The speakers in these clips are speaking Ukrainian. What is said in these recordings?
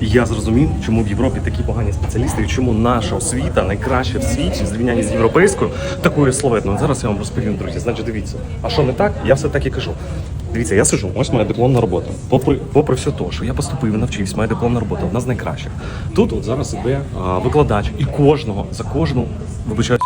Я зрозумів, чому в Європі такі погані спеціалісти, і чому наша освіта найкраща в світі зрівнянні з європейською, такою словетною. Зараз я вам розповім, друзі. Значить, дивіться. А що не так? Я все так і кажу. Дивіться, я сижу, ось моя дипломна робота. Попри, попри все те, що я поступив навчився, моя дипломна робота одна з найкращих. Тут от зараз іде викладач, і кожного за кожну вибачаю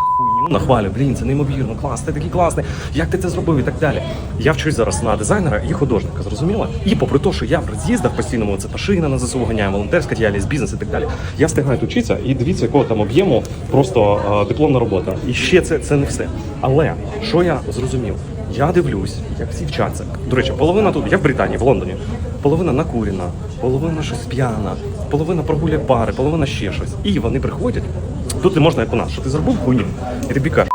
хуйню нахвалю. Блін, це неймовірно, клас, ти такий класний. Як ти це зробив і так далі. Я вчусь зараз на дизайнера і художника, зрозуміло? І попри те, що я в роз'їздах постійному це машина на ЗСУ ганяє, волонтерська діяльність, бізнес і так далі. Я встигаю вчитися і дивіться, якого там об'єму просто а, дипломна робота. І ще це, це не все. Але що я зрозумів? Я дивлюсь, як всі вчаться. До речі, половина тут, я в Британії, в Лондоні. Половина накурена, половина щось п'яна, половина прогуляє пари, половина ще щось. І вони приходять. Тут не можна, як у нас, що ти зробив хуйню, і тобі кажуть,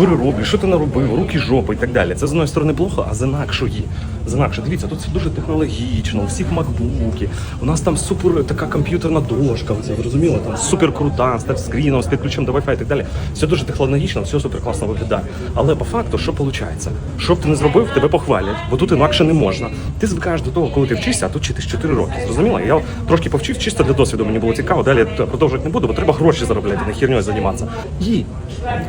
перероблю, що ти наробив, руки жопи і так далі. Це з одної сторони плохо, а з інакшої. З інакшої. Дивіться, тут все дуже технологічно, у всіх макбуки. У нас там супер така комп'ютерна дошка, це зрозуміло, там супер крута, з тачскріном, з підключенням до Wi-Fi і так далі. Все дуже технологічно, все супер класно виглядає. Але по факту, що виходить? Що б ти не зробив, тебе похвалять, бо тут інакше не можна. Ти звикаєш до того, коли ти вчишся, а тут вчитись 4 роки. Зрозуміло? Я трошки повчив, чисто для досвіду мені було цікаво. Далі я продовжувати не буду, бо треба гроші заробляти, не херньою займатися. І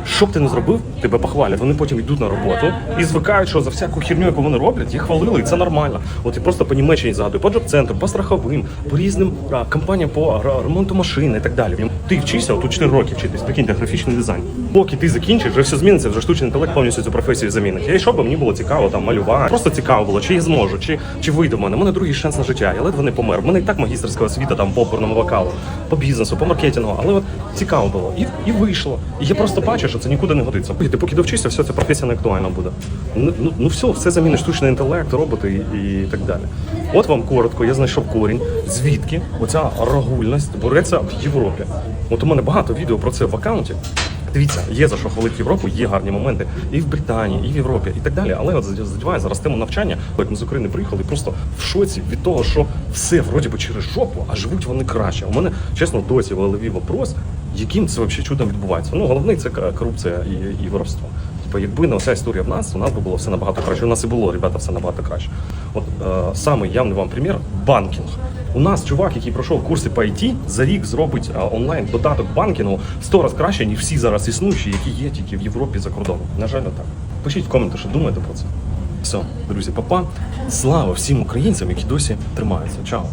що б ти не зробив, тебе похвалять. Вони потім йдуть на роботу і звикають, що за всяку херню, яку вони роблять, їх хвалили, і це нормально. От і просто по Німеччині згадую, по джоб-центру, по страховим, по різним а, компаніям по ремонту машини і так далі. Ти вчишся, отут 4 роки вчитись, прикиньте, графічний дизайн. Поки ти закінчиш, вже все зміниться, вже штучний інтелект повністю цю професію замінить. Я йшов, бо мені було цікаво там малювати. Просто цікаво було, чи я зможу, чи, чи вийде в мене. У мене другий шанс на життя. Я ледве не помер. У мене і так магістерська освіта там по оперному вокалу, по бізнесу, по маркетингу. Але от цікаво було. І, і вийшло. І я просто бачу, що це нікуди не годиться. Ти поки довчишся, все це професія не актуальна буде. Ну, ну, ну все, все замінить штучний інтелект, роботи і, і так далі. От вам коротко, я знайшов корінь, звідки оця рагульність бореться в Європі. От у мене багато відео про це в аккаунті. Дивіться, є за що хвалити Європу, є гарні моменти і в Британії, і в Європі, і так далі. Але от задіває зараз тему навчання. Як ми з України приїхали, просто в шоці від того, що все вроді би через жопу, а живуть вони краще. У мене чесно досі в голові вопрос, яким це взагалі чудом відбувається. Ну головний це корупція і, і воровство. Типа, якби не оця історія в нас, у нас би було все набагато краще. У нас і було, ребята, все набагато краще. От е, самий явний вам примір банкінг. У нас чувак, який пройшов курси по IT, за рік зробить а, онлайн додаток банкінгу в 100 разів краще, ніж всі зараз існуючі, які є тільки в Європі за кордоном. На жаль, так. Пишіть в коменти, що думаєте про це. Все, друзі, папа. Слава всім українцям, які досі тримаються. Чао.